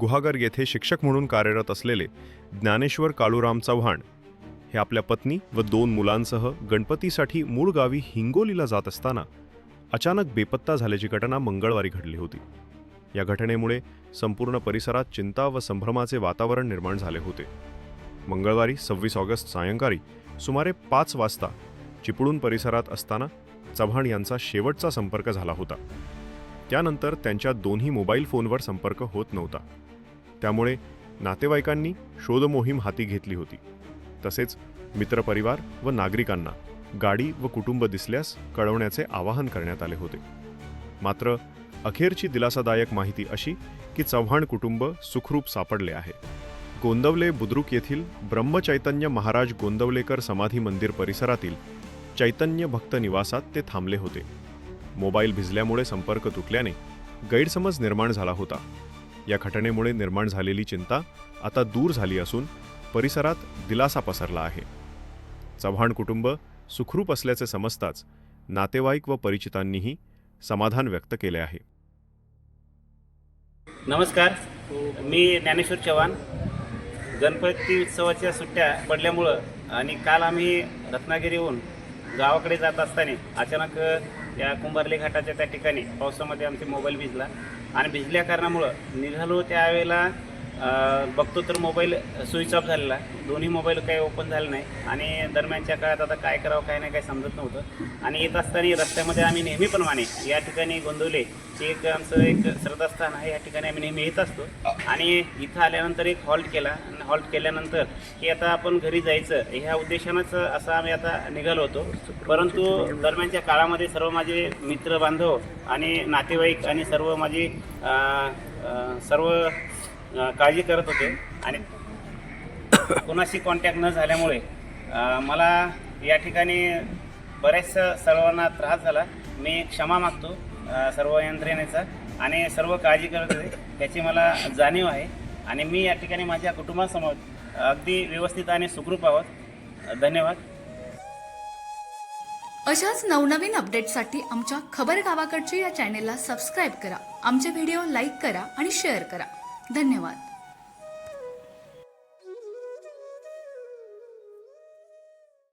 गुहागर येथे शिक्षक म्हणून कार्यरत असलेले ज्ञानेश्वर काळूराम चव्हाण हे आपल्या पत्नी व दोन मुलांसह गणपतीसाठी मूळ गावी हिंगोलीला जात असताना अचानक बेपत्ता झाल्याची घटना मंगळवारी घडली होती. या घटनेमुळे संपूर्ण परिसरात चिंता व संभ्रमाचे वातावरण निर्माण झाले होते. मंगळवारी सव्वीस ऑगस्ट सायंकाळी सुमारे पाच वाजता चिपळूण परिसरात असताना चव्हाण यांचा शेवटचा संपर्क झाला होता. त्यानंतर त्यांच्या दोन्ही मोबाईल फोनवर संपर्क होत नव्हता. त्यामुळे नातेवाईकांनी शोधमोहीम हाती घेतली होती. तसेच मित्रपरिवार व नागरिकांना गाडी व कुटुंब दिसल्यास कळवण्याचे आवाहन करण्यात आले होते. मात्र अखेरची दिलासादायक माहिती अशी की चव्हाण कुटुंब सुखरूप सापडले आहे. गोंदवले बुद्रुक येथील ब्रह्मचैतन्य महाराज गोंदवलेकर समाधी मंदिर परिसरातील चैतन्य भक्त निवासात ते थांबले होते. मोबाईल भिजल्यामुळे संपर्क तुटल्याने गैरसमज निर्माण झाला होता. या घटनेमुळे निर्माण झालेली चिंता आता दूर झाली असून परिसरात दिलासा पसरला आहे. चव्हाण कुटुंब सुखरूप असल्याचे समजताच नातेवाईक व परिचितांनीही समाधान व्यक्त केले आहे. नमस्कार मी ज्ञानेश्वर चव्हाण. गणपती उत्सवाच्या सुट्ट्या पडल्यामुळं आणि काल आम्ही रत्नागिरीहून गावाकडे जात असताना अचानक या कुंभारली घाटाच्या त्या ठिकाणी पावसामध्ये आमचे मोबाईल भिजला. आणि भिजल्या कारणामुळं निघालो त्यावेळेला बघतो तर मोबाईल स्विच ऑफ झालेला दोन्ही मोबाईल काही ओपन झाले नाही. आणि दरम्यानच्या काळात आता काय करावं काय नाही काय समजत नव्हतं. आणि येत असताना रस्त्यामध्ये आम्ही नेहमीप्रमाणे या ठिकाणी गोंदवले एक आमचं एक श्रद्धास्थान आहे. या ठिकाणी आम्ही नेहमी येत असतो. आणि इथं आल्यानंतर एक हॉल्ट केला. आणि हॉल्ट केल्यानंतर की आता आपण घरी जायचं. ह्या उद्देशानंच असं आम्ही आता निघालो होतो. परंतु दरम्यानच्या काळामध्ये सर्व माझे मित्र बांधव आणि नातेवाईक आणि सर्व माझी सर्व काळजी करत होते. आणि कोणाशी कॉन्टॅक्ट न झाल्यामुळे मला या ठिकाणी बऱ्याचशा सर्वांना त्रास झाला. मी क्षमा मागतो सर्व यंत्रणेचा. आणि सर्व काळजी करत होते. त्याची मला जाणीव आहे. आणि मी या ठिकाणी माझ्या कुटुंबासमोर अगदी व्यवस्थित आणि सुखरूप आहोत. धन्यवाद. अशाच नवनवीन अपडेटसाठी आमच्या खबर गावाकडच्या या चॅनेलला सबस्क्राईब करा. आमचे व्हिडिओ लाईक करा आणि शेअर करा. धन्यवाद.